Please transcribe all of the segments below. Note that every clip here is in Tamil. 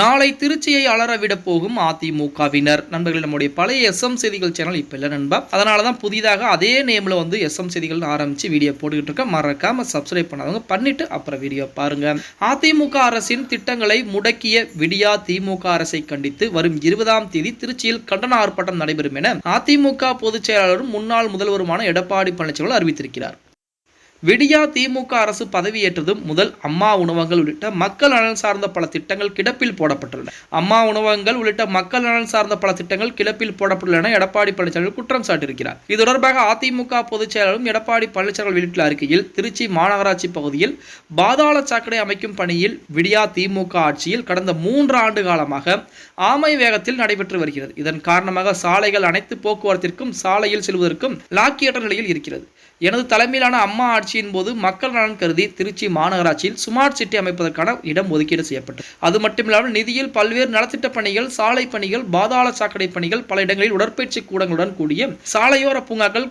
நாளை திருச்சியை அலறவிடப் போகும் அதிமுகவினர். நண்பர்கள் நம்முடைய பழைய எஸ்எம் செய்திகள் சேனல் இப்போ இல்லை நண்பா. அதனால தான் புதிதாக அதே நேமில் வந்து எஸ்எம் செய்திகள் ஆரம்பித்து வீடியோ போட்டுக்கிட்டு இருக்க மறக்காமல் சப்ஸ்கிரைப் பண்ணாதவங்க பண்ணிட்டு அப்புறம் வீடியோ பாருங்க. அதிமுக அரசின் திட்டங்களை முடக்கிய விடியா திமுக அரசை கண்டித்து வரும் இருபதாம் தேதி திருச்சியில் கண்டன ஆர்ப்பாட்டம் நடைபெறும் என அதிமுக பொதுச் செயலாளரும் முன்னாள் முதல்வருமான எடப்பாடி பழனிசாமி அறிவித்திருக்கிறார். விடியா திமுக அரசு பதவியேற்றதும் முதல் அம்மா உணவகங்கள் உள்ளிட்ட மக்கள் நலன் சார்ந்த பல திட்டங்கள் கிடப்பில் போடப்பட்டுள்ளன. அம்மா உணவகங்கள் உள்ளிட்ட மக்கள் நலன் சார்ந்த பல திட்டங்கள் கிடப்பில் போடப்பட்டுள்ளன எடப்பாடி பழனிசாமி குற்றம் சாட்டியிருக்கிறார். இது தொடர்பாக அதிமுக பொதுச் செயலாளரும் எடப்பாடி பழனிசாமி வெளியிட்டுள்ள அறிக்கையில் திருச்சி மாநகராட்சி பகுதியில் பாதாள சாக்கடை அமைக்கும் பணியில் விடியா திமுக ஆட்சியில் கடந்த மூன்று ஆண்டு காலமாக ஆமை வேகத்தில் நடைபெற்று வருகிறது. இதன் காரணமாக சாலைகள் அனைத்து போக்குவரத்திற்கும் சாலையில் செல்வதற்கும் லாக்கியற்ற நிலையில் இருக்கிறது. எனது தலைமையிலான அம்மா ஆட்சி ஆட்சியின் போது மக்கள் நலன் கருதி திருச்சி மாநகராட்சியில் ஸ்மார்ட் சிட்டி அமைப்பதற்கான இடம் ஒதுக்கீடு செய்யப்பட்டது. அது மட்டுமில்லாமல் நிதியில் பல்வேறு நலத்திட்ட பணிகள் சாலை பணிகள் பாதாள சாக்கடை பணிகள் பல இடங்களில் உடற்பயிற்சி கூடங்களுடன் கூடிய சாலையோர பூங்காக்கள்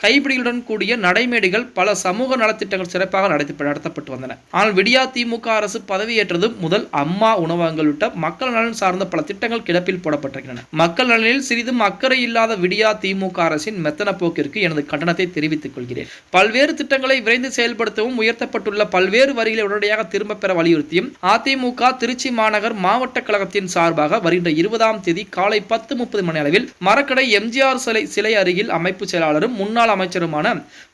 கைப்பிடிகளுடன் கூடிய நடைமேடைகள் பல சமூக நலத்திட்டங்கள் சிறப்பாக நடத்தி நடத்தப்பட்டு வந்தன. ஆனால் விடியா திமுக அரசு பதவியேற்றது முதல் அம்மா உணவகங்கள் உள்ளிட்ட மக்கள் நலன் சார்ந்த பல திட்டங்கள் கிடப்பில் போடப்பட்டிருக்கின்றன. மக்கள் நலனில் சிறிதும் அக்கறை இல்லாத விடியா திமுக அரசின் மெத்தன போக்கிற்கு எனது கண்டனத்தை தெரிவித்துக் கொள்கிறேன். பல்வேறு திட்டங்களை விரைந்து செயல்படுத்தவும் உயர்த்தப்பட்டுள்ள பல்வேறு வரிகளை உடனடியாக திரும்பப் பெற வலியுறுத்தியும் அதிமுக திருச்சி மாநகர் மாவட்ட கழகத்தின் சார்பாக வருகின்ற இருபதாம் தேதி காலை பத்து முப்பது மணி அளவில் மரக்கடை எம்ஜிஆர் சிலை சிலை அருகில் அமைப்பு செயலாளரும் முன்னாள் அமைச்சருமான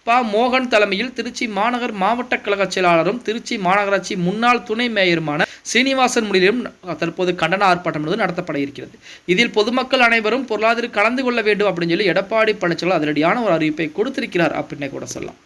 ப. மோகன் தலைமையில் திருச்சி மாநகர் மாவட்ட கழக செயலாளரும் திருச்சி மாநகராட்சி முன்னாள் துணை மேயருமான சீனிவாசன் முன்னிலையிலும் தற்போது கண்டன ஆர்ப்பாட்டம் என்பது நடத்தப்பட இருக்கிறது இதில் பொதுமக்கள் அனைவரும் பொருளாதார கலந்து கொள்ள வேண்டும் அப்படின்னு சொல்லி எடப்பாடி பழனிசாமி அதிரடியான ஒரு அறிவிப்பை கொடுத்திருக்கிறார் அப்படின்னே கூட சொல்லலாம்.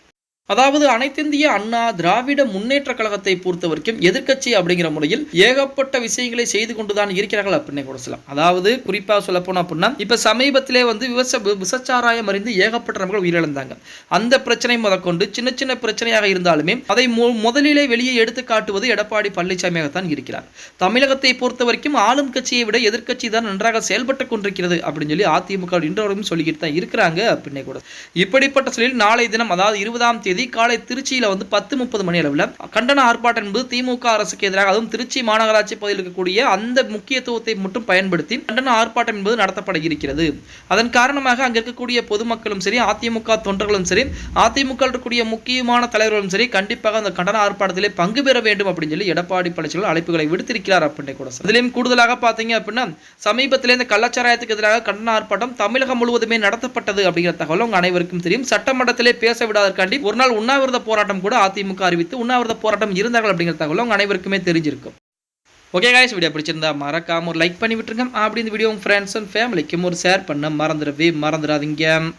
அதாவது அனைத்திந்திய அண்ணா திராவிட முன்னேற்ற கழகத்தை பொறுத்த வரைக்கும் எதிர்கட்சி அப்படிங்கிற முறையில் ஏகப்பட்ட விஷயங்களை செய்து கொண்டுதான் இருக்கிறார்கள் அப்படின்னு கூட சொல்லலாம். அதாவது குறிப்பாக சொல்ல போனோம் அப்படின்னா இப்ப சமீபத்திலே வந்து விவச விசச்சாராயம் அறிந்து ஏகப்பட்ட நபர்கள் உயிரிழந்தாங்க. அந்த பிரச்சனை முதற்கொண்டு சின்ன சின்ன பிரச்சனையாக இருந்தாலுமே அதை முதலிலே வெளியே எடுத்து காட்டுவது எடப்பாடி பழனிசாமியாகத்தான் இருக்கிறார். தமிழகத்தை பொறுத்த வரைக்கும் ஆளும் கட்சியை விட எதிர்கட்சி தான் நன்றாக செயல்பட்டு கொண்டிருக்கிறது அப்படின்னு சொல்லி அதிமுக இன்றவரையும் சொல்லிக்கிட்டு தான் இருக்கிறாங்க அப்படின்னே கூட இப்படிப்பட்ட சொல்லில் நாளை தினம் அதாவது இருபதாம் தேதி தேதி காலை திருச்சியில வந்து பத்து முப்பது மணி அளவில். கண்டன ஆர்ப்பாட்டம் என்பது திமுக அரசுக்கு எதிராக அதுவும் திருச்சி மாநகராட்சி பகுதியில் இருக்கக்கூடிய அந்த முக்கியத்துவத்தை மட்டும் பயன்படுத்தி கண்டன ஆர்ப்பாட்டம் என்பது நடத்தப்பட இருக்கிறது. அதன் காரணமாக அங்க இருக்கக்கூடிய பொதுமக்களும் சரி அதிமுக தொண்டர்களும் சரி அதிமுக இருக்கக்கூடிய முக்கியமான தலைவர்களும் சரி கண்டிப்பாக அந்த கண்டன ஆர்ப்பாட்டத்திலே பங்கு பெற வேண்டும் அப்படின்னு சொல்லி எடப்பாடி பழனிசாமி அழைப்புகளை விடுத்திருக்கிறார் அப்படின்னு கூட சொல்லலாம். கூடுதலாக பார்த்தீங்க அப்படின்னா சமீபத்திலே இந்த கள்ளச்சாராயத்துக்கு எதிராக கண்டன ஆர்ப்பாட்டம் தமிழகம் முழுவதுமே நடத்தப்பட்டது அப்படிங்கிற தகவல் உங்க அனைவருக்கும் தெரியும். சட்டமன்றத்திலே பேச விடாதற்காண்டி ஒரு நாள் உண்ணாவிரத போராட்டம் கூட அதிமுக அறிவித்து உண்ணாவிரத போராட்டம் இருந்தார்கள் அப்படிங்கிற தகவல் உங்கள் அனைவருக்குமே தெரிஞ்சிருக்கும். ஓகே காய்ஸ் வீடியோ பிடிச்சிருந்தா மறக்காம ஒரு லைக் பண்ணி விட்டுருங்க. அப்படி இந்த வீடியோ உங்கள் ஃப்ரெண்ட்ஸ் அண்ட் ஃபேமிலிக்கும் ஒரு ஷேர் பண்ண மறந்துடவே மறந்துடாதீங்க.